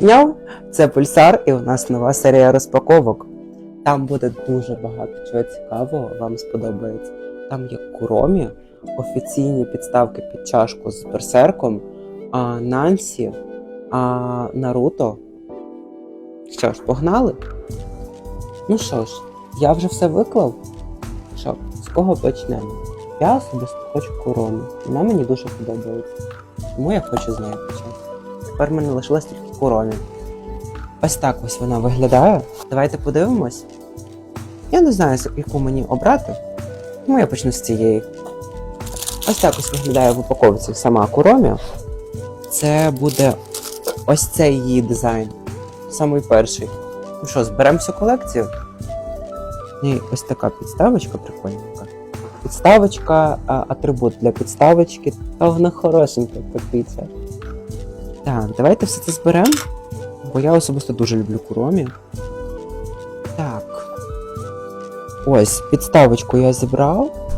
Няу, це пульсар, і у нас нова серія розпаковок. Там буде дуже багато чого цікавого, вам сподобається. Там є куромі, офіційні підставки під чашку з берсерком, а, Нансі, а, Наруто. Що ж, погнали? Ну що ж, я вже все виклав. Що, з кого почнемо? Я особисто хочу куромі. Вона мені дуже подобається. Тому я хочу з нею почати. Тепер в мене лишилась тільки куромі. Ось так ось вона виглядає. Давайте подивимось. Я не знаю, яку мені обрати, тому я почну з цієї. Ось так ось виглядає в упаковці сама Куромі. Це буде ось цей її дизайн. Самий перший. Ну що, зберемо всю колекцію? І ось така підставочка прикольненька. Підставочка, атрибут для підставочки. Та вона хорошенька копиться. Так, давайте все це зберемо. Бо я особисто дуже люблю куромі. Так. Ось, підставочку я зібрав.